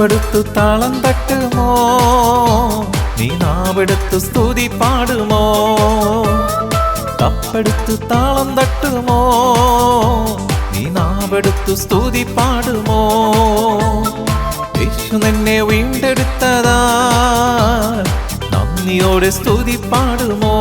തപ്പെടുത്തു താളം തട്ടുമോ? നീ നാവെടുത്തു സ്തുതി പാടുമോ? തപ്പെടുത്തു താളം തട്ടുമോ? നീ നാവെടുത്തു സ്തുതി പാടുമോ? യേശു നിന്നെ വീണ്ടെടുത്തതാ. നന്ദിയോടെ സ്തുതി പാടുമോ?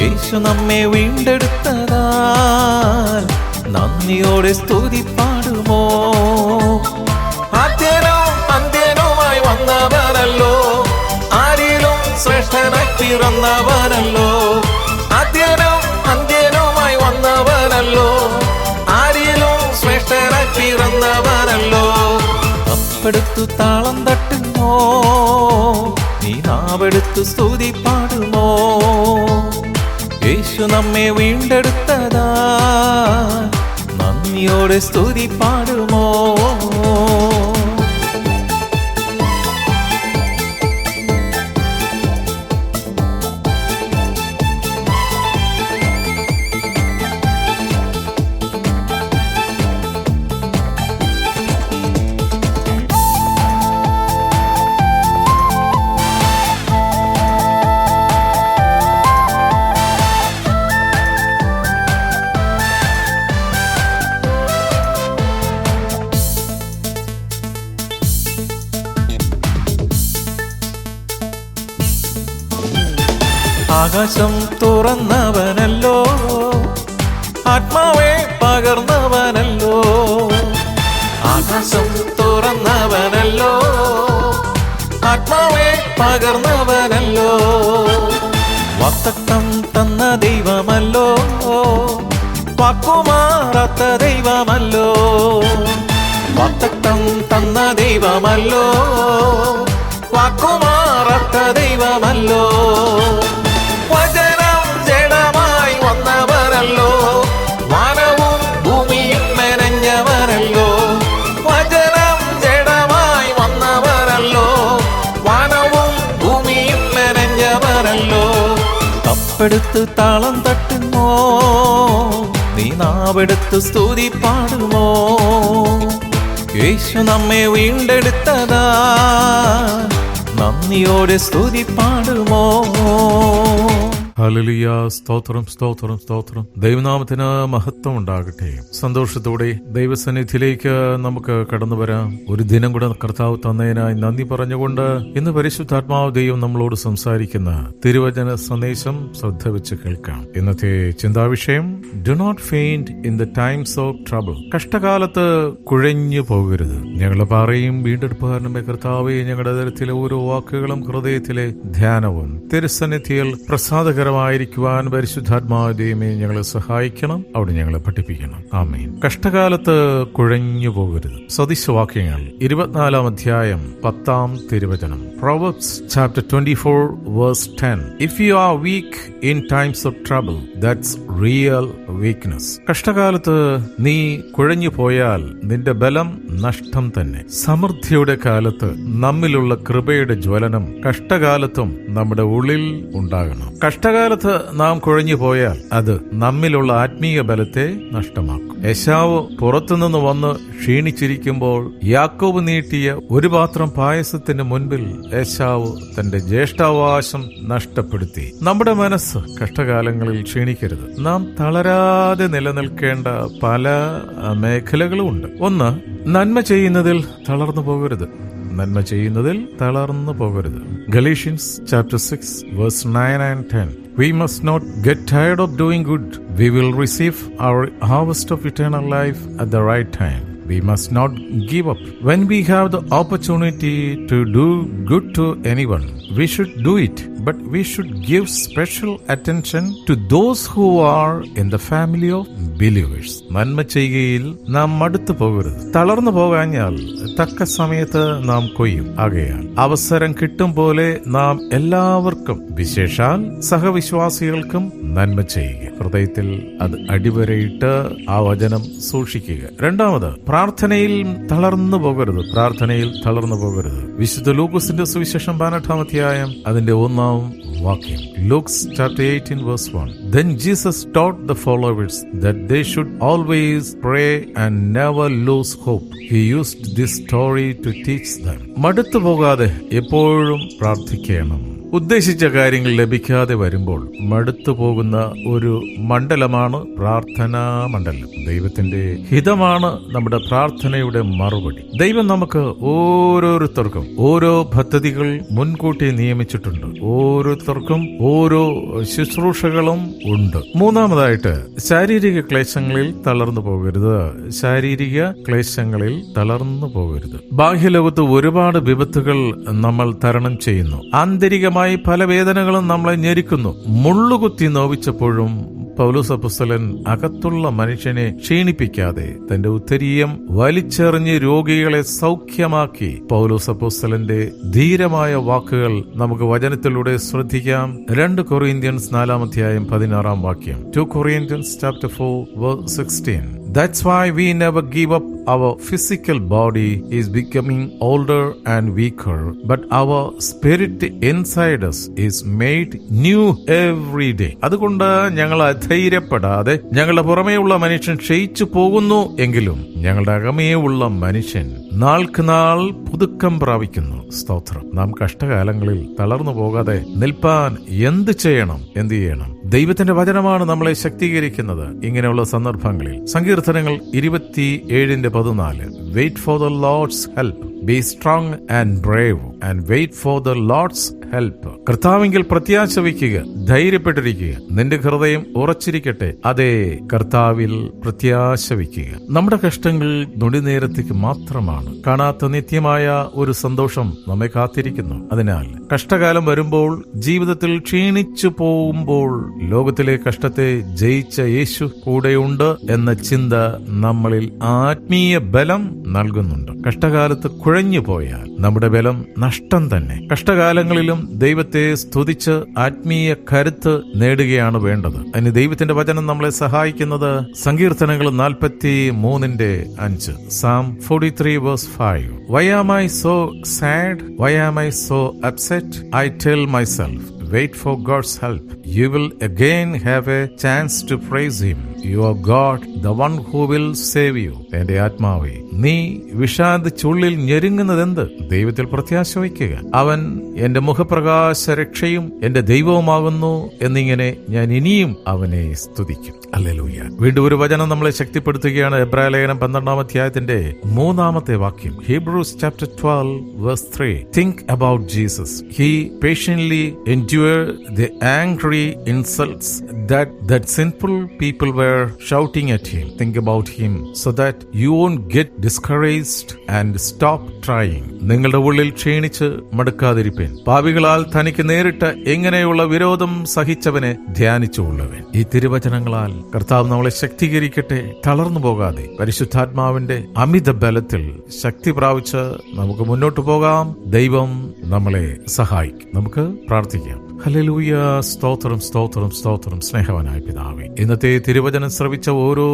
യേശു നമ്മെ വീണ്ടെടുത്തതാ. നന്ദിയോടെ സ്തുതി പാടുമോ? പിറന്നവനല്ലോ. അധ്യനോ അന്ത്യനുമായി വന്നവനല്ലോ. ആരിലും ശ്രേഷ്ഠനായി പിറന്നവനല്ലോ. അപ്പെടുത്തു താളം തട്ടുമോ? നീ നാവെടുത്തു സ്തുതി പാടുമോ? യേശു നമ്മെ വീണ്ടെടുത്തതാ. നന്ദിയോടെ സ്തുതി പാടുമോ? ആകാശം തുറന്നവനല്ലോ. ആത്മാവേ പകർന്നവനല്ലോ. ആകാശം തുറന്നവനല്ലോ. ആത്മാവേ പകർന്നവനല്ലോ. വത്തക്കം തന്ന ദൈവമല്ലോ. വാക്കുമാറാത്ത ദൈവമല്ലോ. വത്തക്കം തന്ന ദൈവമല്ലോ. വാക്കുമാറാത്ത ദൈവമല്ലോ. തപ്പെടുത്ത് താളം തട്ടുമോ? നീ നാവെടുത്ത് സ്തുതി പാടുമോ? യേശു നമ്മെ വീണ്ടെടുത്തതാ. നന്ദിയോടെ സ്തുതി പാടുമോ? ഹല്ലേലൂയ. സ്തോത്രം സ്തോത്രം സ്തോത്രം. ദൈവനാമത്തിന് മഹത്വം ഉണ്ടാകട്ടെ സന്തോഷത്തോടെ ദൈവസന്നിധിയിലേക്ക് നമുക്ക് കടന്നു വരാം. ഒരു ദിനം കൂടെ കർത്താവ് തന്നതിനായി നന്ദി പറഞ്ഞുകൊണ്ട് ഇന്ന് പരിശുദ്ധാത്മാവ് ദൈവം നമ്മളോട് സംസാരിക്കുന്ന തിരുവചന സന്ദേശം ശ്രദ്ധ വെച്ച് കേൾക്കാം. ഇന്നത്തെ ചിന്താവിഷയം do not faint in the times of trouble കഷ്ടകാലത്ത് കുഴഞ്ഞു പോകരുത്. ഞങ്ങളെ പാറയും വീണ്ടെടുപ്പുകാരനുമേ കർത്താവെ ഞങ്ങളുടെ തരത്തിലെ ഓരോ വാക്കുകളും ഹൃദയത്തിലെ ധ്യാനവും തിരുസന്നിധിയിൽ പ്രസാദകരമായിരിക്കുവാൻ പരിശുദ്ധാത്മാവ് ഞങ്ങളെ സഹായിക്കണം അവിടെ ഞങ്ങളെ പഠിപ്പിക്കണം. ആമേൻ. കഷ്ടകാലത്ത് കുഴഞ്ഞു പോകരുത്. സദൃശവാക്യങ്ങൾ ഇരുപത്തിനാലാം അധ്യായം പത്താം തിരുവചനം. Proverbs chapter 24 verse 10 If you are weak in times of trouble that's real weakness. കഷ്ടകാലത്ത് നീ കുഴഞ്ഞു പോയാൽ നിന്റെ ബലം നഷ്ടം തന്നെ. സമൃദ്ധിയുടെ കാലത്ത് നമ്മിലുള്ള കൃപയുടെ ജ്വലനം കഷ്ടകാലത്തും നമ്മുടെ ഉള്ളിൽ ഉണ്ടാകണം. കഷ്ടകാലത്ത് നാം കുഴഞ്ഞു പോയാൽ അത് നമ്മിലുള്ള ആത്മീയ ബലത്തെ നഷ്ടമാക്കും. യശാവ് പുറത്തുനിന്ന് വന്ന് ക്ഷീണിച്ചിരിക്കുമ്പോൾ യാക്കോബ് നീട്ടിയ ഒരു പാത്രം പായസത്തിന് മുൻപിൽ യശാവ് തന്റെ ജ്യേഷ്ഠാവകാശം നഷ്ടപ്പെടുത്തി. നമ്മുടെ മനസ്സ് കഷ്ടകാലങ്ങളിൽ ക്ഷീണിക്കരുത്. നാം തളരാതെ നിലനിൽക്കേണ്ട പല മേഖലകളും ഉണ്ട്. ഒന്ന് നന്മ ചെയ്യുന്നതിൽ തളർന്നു പോകരുത്. നന്മ ചെയ്യുന്നതിൽ തളർന്നു പോകരുത്. Galatians chapter six verse nine and ten We must not get tired of doing good. We will receive our harvest of eternal life at the right time. We must not give up. When we have the opportunity to do good to anyone, we should do it. But we should give special attention to those who are in the family of believers. നന്മ ചെയ്യുകയിൽ നാം മടുത്തു പോകരുത്. തളർന്നു പോകാഞ്ഞാൽ തക്ക സമയത്ത് നാം കൊയ്യും. ആകയാൽ അവസരം കിട്ടും പോലെ നാം എല്ലാവർക്കും വിശേഷാൽ സഹവിശ്വാസികൾക്കും നന്മ ചെയ്യുക. ഹൃദയത്തിൽ അത് അടിവരയിട്ട് ആ വചനം സൂക്ഷിക്കുക. രണ്ടാമത് പ്രാർത്ഥനയിൽ തളർന്നു പോകരുത്. പ്രാർത്ഥനയിൽ തളർന്നു പോകരുത്. വിശുദ്ധ ലൂക്കോസിന്റെ സുവിശേഷം പതിനെട്ടാം അധ്യായം അതിന്റെ ഒന്നാം ഒന്നാം വാക്യം Luke's chapter eighteen verse one then Jesus taught the followers that they should always pray and never lose hope he used this story to teach them മടുത്തു പോകാതെ എപ്പോഴും പ്രാർത്ഥിക്കണം ഉദ്ദേശിച്ച കാര്യങ്ങൾ ലഭിക്കാതെ വരുമ്പോൾ മടുത്തു പോകുന്ന ഒരു മണ്ഡലമാണ് പ്രാർത്ഥനാ മണ്ഡലം. ദൈവത്തിന്റെ ഹിതമാണ് നമ്മുടെ പ്രാർത്ഥനയുടെ മറുപടി. ദൈവം നമുക്ക് ഓരോരുത്തർക്കും ഓരോ പദ്ധതികൾ മുൻകൂട്ടി നിയമിച്ചിട്ടുണ്ട്. ഓരോരുത്തർക്കും ഓരോ ശുശ്രൂഷകളും ഉണ്ട്. മൂന്നാമതായിട്ട് ശാരീരിക ക്ലേശങ്ങളിൽ തളർന്നു പോകരുത്. ശാരീരിക ക്ലേശങ്ങളിൽ തളർന്നു പോകരുത്. ബാഹ്യലോകത്ത് ഒരുപാട് വിപത്തുകൾ നമ്മൾ തരണം ചെയ്യുന്നു. ആന്തരികമായി പല വേദനകളും നമ്മളെ ഞെരിക്കുന്നു. മുള്ളുകുത്തി നോവിച്ചപ്പോഴും പൗലോസ് അപ്പസ്തലൻ അകത്തുള്ള മനുഷ്യനെ ക്ഷീണിപ്പിക്കാതെ തന്റെ ഉത്തരീയം വലിച്ചെറിഞ്ഞ് രോഗികളെ സൗഖ്യമാക്കി പൗലോസ് അപ്പസ്തലന്റെ ധീരമായ വാക്കുകൾ നമുക്ക് വചനത്തിലൂടെ ശ്രദ്ധിക്കാം. രണ്ട് കൊറിയന്ത്യൻസ് നാലാം അധ്യായം പതിനാറാം വാക്യം. Two Corinthians chapter four sixteen That's why we never give up. Our physical body is becoming older and weaker, but our spirit inside us is made new every day. അതുകൊണ്ട് ഞങ്ങൾ അധൈര്യപ്പെടാതെ ഞങ്ങളുടെ പുറമേയുള്ള മനുഷ്യൻ ക്ഷയിച്ചു പോകുന്നു എങ്കിലും ഞങ്ങളുടെ അകമേയുള്ള മനുഷ്യൻ നാൾക്ക് നാൾ പുതുക്കം പ്രാപിക്കുന്നു. സ്തോത്രം. നാം കഷ്ടകാലങ്ങളിൽ തളർന്നു പോകാതെ നിൽപ്പാൻ എന്ത് ചെയ്യണം? എന്ത് ചെയ്യണം? ദൈവത്തിന്റെ വചനമാണ് നമ്മളെ ശക്തീകരിക്കുന്നത്. ഇങ്ങനെയുള്ള സന്ദർഭങ്ങളിൽ സങ്കീർത്തനങ്ങൾ ഇരുപത്തി ഏഴിന്റെ പതിനാല്. Wait for the Lord's help be strong and brave and wait for the Lord's help കർത്താവിങ്കിൽ പ്രത്യാശ വയ്ക്കുക ധൈര്യപ്പെട്ടിരിക്കുക. നിന്റെ ഹൃദയം ഉറച്ചിരിക്കട്ടെ. അതെ കർത്താവിൽ പ്രത്യാശ വയ്ക്കുക നമ്മുടെ കഷ്ടങ്ങൾ നൊടിനേരത്തേക്ക് മാത്രമാണ്. കാണാത്ത നിത്യമായ ഒരു സന്തോഷം നമ്മെ കാത്തിരിക്കുന്നു. അതിനാൽ കഷ്ടകാലം വരുമ്പോൾ ജീവിതത്തിൽ ക്ഷീണിച്ചു പോകുമ്പോൾ ലോകത്തിലെ കഷ്ടത്തെ ജയിച്ച യേശു കൂടെയുണ്ട് എന്ന ചിന്ത നമ്മളിൽ ആത്മീയ ബലം നൽകുന്നുണ്ട്. കഷ്ടകാലത്ത് കുഴഞ്ഞു പോയാൽ നമ്മുടെ ബലം നഷ്ടം തന്നെ. കഷ്ടകാലങ്ങളിലും ദൈവത്തെ സ്തുതിച്ച് ആത്മീയ കരുത്ത് നേടുകയാണ് വേണ്ടത്. അതിന് ദൈവത്തിന്റെ വചനം നമ്മളെ സഹായിക്കുന്നത് സങ്കീർത്തനങ്ങൾ നാൽപ്പത്തി മൂന്നിന്റെ അഞ്ച്. Psalm forty three verse five why am I so sad why am I so upset I tell myself wait for God's help you will again have a chance to praise Him. Your God, the one who will save you എന്റെ ആത്മാവെ നീ വിഷാദിച്ചുള്ളിൽ ഞെരുങ്ങുന്നതെന്ത്? ദൈവത്തിൽ പ്രത്യാശ വയ്ക്കുക അവൻ എന്റെ മുഖപ്രകാശ രക്ഷയും എന്റെ ദൈവവുമാകുന്നു എന്നിങ്ങനെ ഞാൻ ഇനിയും അവനെ സ്തുതിക്കും. അല്ലേലൂയ വീണ്ടും ഒരു വചനം നമ്മളെ ശക്തിപ്പെടുത്തുകയാണ്. എബ്രായ ലേഖനം പന്ത്രണ്ടാം അധ്യായത്തിന്റെ മൂന്നാമത്തെ വാക്യം. Hebrews chapter twelve verse three. Think about Jesus he patiently endure the angry insults that that simple people people were shouting at him think about him so that you won't get discouraged and stop trying. നിങ്ങളുടെ ഉള്ളിൽ ക്ഷീണിച്ച് മടുക്കാതിരിപ്പേൻ. പാപികളാൽ തനിക്ക് നേരിട്ട് എങ്ങനെയുള്ള വിരോധം സഹിച്ചവനെ ധ്യാനിച്ചുകൊള്ളുവൻ ഈ തിരുവചനങ്ങളാൽ കർത്താവ് നമ്മളെ ശക്തീകരിക്കട്ടെ തളർന്നു പോകാതെ. പരിശുദ്ധാത്മാവിന്റെ അമിത ബലത്തിൽ ശക്തി പ്രാപിച്ച് നമുക്ക് മുന്നോട്ട് പോകാം. ദൈവം നമ്മളെ സഹായിക്കും. നമുക്ക് പ്രാർത്ഥിക്കാം. ഹലലൂയ സ്തോത്രം സ്തോത്രം സ്തോത്രം. സ്നേഹവനായ പിതാവേ ഇന്നത്തെ തിരുവചനം ശ്രവിച്ച ഓരോ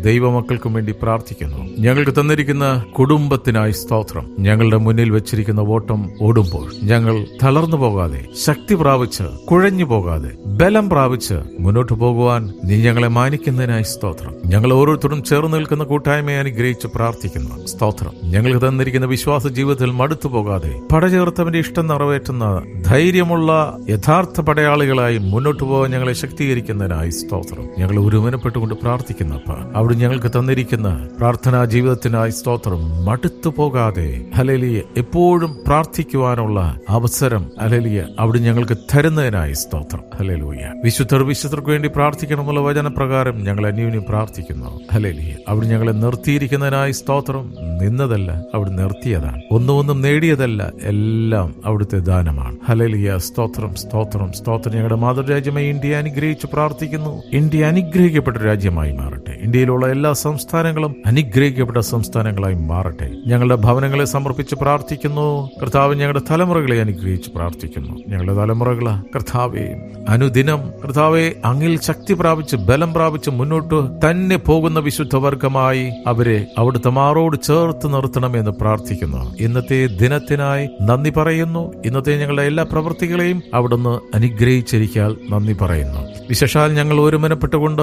ദൈവമക്കൾക്കും വേണ്ടി പ്രാർത്ഥിക്കുന്നു. ഞങ്ങൾക്ക് തന്നിരിക്കുന്ന കുടുംബത്തിനായി സ്തോത്രം. ഞങ്ങളുടെ മുന്നിൽ വെച്ചിരിക്കുന്ന ഓട്ടം ഓടുമ്പോൾ ഞങ്ങൾ തളർന്നു പോകാതെ ശക്തി പ്രാപിച്ച് കുഴഞ്ഞു പോകാതെ ബലം പ്രാപിച്ച് മുന്നോട്ട് പോകുവാൻ നീ ഞങ്ങളെ മാനിക്കുന്നതിനായി സ്തോത്രം. ഞങ്ങൾ ഓരോരുത്തരും ചേർന്ന് നിൽക്കുന്ന കൂട്ടായ്മയെ അനുഗ്രഹിച്ച് പ്രാർത്ഥിക്കുന്നു. സ്തോത്രം. ഞങ്ങൾക്ക് തന്നിരിക്കുന്ന വിശ്വാസ ജീവിതത്തിൽ മടുത്തു പോകാതെ പടചേർത്തവന്റെ ഇഷ്ടം നിറവേറ്റുന്ന ധൈര്യമുള്ള യഥാർത്ഥ പടയാളികളായി മുന്നോട്ട് പോകാൻ ഞങ്ങളെ ശക്തീകരിക്കുന്നതിനായി സ്തോത്രം. ഞങ്ങൾ ഒരുമനപ്പെട്ടുകൊണ്ട് പ്രാർത്ഥിക്കുന്ന അപ്പ. അവിടെ ഞങ്ങൾക്ക് തന്നിരിക്കുന്ന പ്രാർത്ഥനാ ജീവിതത്തിനായി സ്തോത്രം. മടുത്തു പോകാതെ ഹലലിയ എപ്പോഴും പ്രാർത്ഥിക്കുവാനുള്ള അവസരം ഹലലിയ അവിടെ ഞങ്ങൾക്ക് തരുന്നതിനായി സ്തോത്രം. ഹലലൂയ വിശുദ്ധർ വിശുദ്ധർക്ക് വേണ്ടി പ്രാർത്ഥിക്കണമെന്നുള്ള വചനപ്രകാരം ഞങ്ങൾ അന്യോന്യം പ്രാർത്ഥിക്കുന്നു. ഹലലിയ അവിടെ ഞങ്ങളെ നിർത്തിയിരിക്കുന്നതിനായി സ്തോത്രം. നിന്നതല്ല അവിടെ നിർത്തിയതാണ്. ഒന്നും ഒന്നും നേടിയതല്ല എല്ലാം അവിടുത്തെ ദാനമാണ്. ഹലലിയ സ്തോത്രം. സ്തോത്രം സ്തോത്രം. ഞങ്ങളുടെ മാതൃരാജ്യമായി ഇന്ത്യ അനുഗ്രഹിച്ച് പ്രാർത്ഥിക്കുന്നു. ഇന്ത്യ അനുഗ്രഹിക്കപ്പെട്ട രാജ്യമായി മാറട്ടെ. ഇന്ത്യയിലുള്ള എല്ലാ സംസ്ഥാനങ്ങളും അനുഗ്രഹിക്കപ്പെട്ട സംസ്ഥാനങ്ങളായി മാറട്ടെ. ഞങ്ങളുടെ ഭവനങ്ങളെ സമർപ്പിച്ച് പ്രാർത്ഥിക്കുന്നു. കർത്താവ് ഞങ്ങളുടെ തലമുറകളെ അനുഗ്രഹിച്ച് പ്രാർത്ഥിക്കുന്നു. ഞങ്ങളുടെ തലമുറകൾ കർത്താവെ അനുദിനം കർത്താവെ അങ്ങിൽ ശക്തി പ്രാപിച്ച് ബലം പ്രാപിച്ച് മുന്നോട്ട് തന്നെ പോകുന്ന വിശുദ്ധ വർഗമായി അവരെ അവിടുത്തെ മാറോട് ചേർത്ത് നിർത്തണമെന്ന് പ്രാർത്ഥിക്കുന്നു. ഇന്നത്തെ ദിനത്തിനായി നന്ദി പറയുന്നു. ഇന്നത്തെ ഞങ്ങളുടെ എല്ലാ പ്രവൃത്തികളെയും അവിടെ അവിടുന്ന് അനുഗ്രഹിച്ചിരിക്കാൽ നന്ദി പറയുന്നു. വിശേഷാൽ ഞങ്ങൾ ഒരുമനപ്പെട്ടുകൊണ്ട്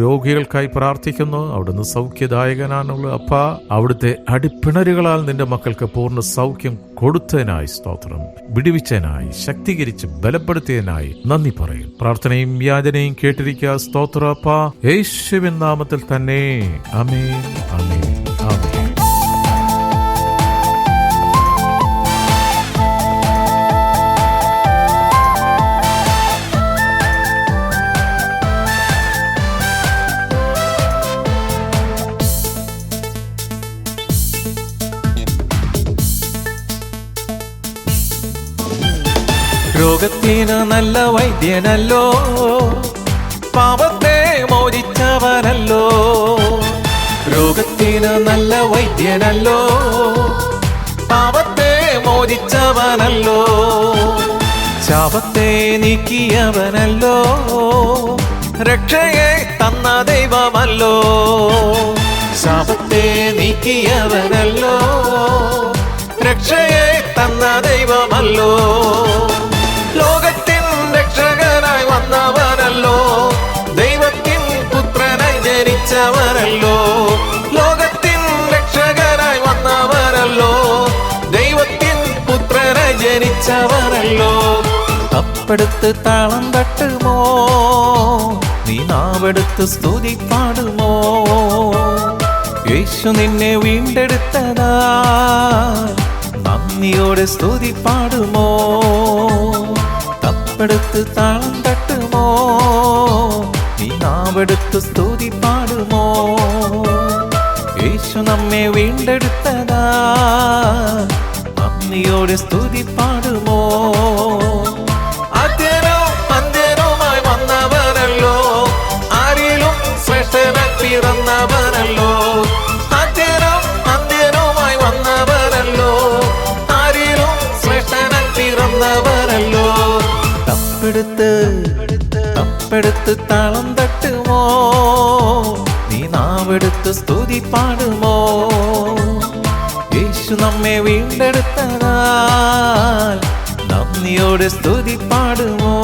രോഗികൾക്കായി പ്രാർത്ഥിക്കുന്നു. അവിടുന്ന് സൗഖ്യദായകനാണുള്ള അപ്പ. അവിടുത്തെ അടിപ്പിണരുകളാൽ നിന്റെ മക്കൾക്ക് പൂർണ സൗഖ്യം കൊടുത്തതിനായി സ്തോത്രം. വിടിവിച്ചതിനായി ശക്തീകരിച്ച് ബലപ്പെടുത്തിയതിനായി നന്ദി പറയും. പ്രാർത്ഥനയും യാചനയും കേട്ടിരിക്കുക സ്തോത്ര അപ്പ. യേശുവിൻ നാമത്തിൽ തന്നെ. അമേ അമേൻ രോഗത്തിന് നല്ല വൈദ്യനല്ലോ. പാപത്തെ മോചിച്ചവനല്ലോ. രോഗത്തിന് നല്ല വൈദ്യനല്ലോ. പാപത്തെ മോചിച്ചവനല്ലോ. ശാപത്തെ നീക്കിയവനല്ലോ. രക്ഷയെ തന്ന ദൈവമല്ലോ. ശാപത്തെ നീക്കിയവനല്ലോ. രക്ഷയെ തന്ന ദൈവമല്ലോ. ലോകത്തിൻ രക്ഷകനായി വന്നവനല്ലോ. ദൈവത്തിൻ പുത്രനായി ജനിച്ചവനല്ലോ. ലോകത്തിൻ രക്ഷകനായി വന്നവനല്ലോ. ദൈവത്തിൻ പുത്രനായി ജനിച്ചവനല്ലോ. തപ്പെടുത്ത് താളം തട്ടുമോ? നീ നാവെടുത്ത് സ്തുതി പാടുമോ? യേശു നിന്നെ വീണ്ടെടുത്തതാ. നന്ദിയോടെ സ്തുതി പാടുമോ? തപ്പെടുത്ത് താളം തട്ടുമോ? നീ നാവെടുത്ത് സ്തുതി പാടുമോ? യേശു നമ്മെ വീണ്ടെടുത്തതാ. നന്ദിയോടെ സ്തുതി പാടുമോ? വന്നവനല്ലോ. ആരിലും ശ്രേഷ്ഠനായി പിറന്നവനല്ലോ. തപ്പെടുത്ത് തപ്പെടുത്ത് താളം തട്ടുമോ? നീ നാവെടുത്ത് സ്തുതി പാടുമോ? യേശു നമ്മെ വീണ്ടെടുത്തതാൽ നന്ദിയോടെ സ്തുതി പാടുമോ?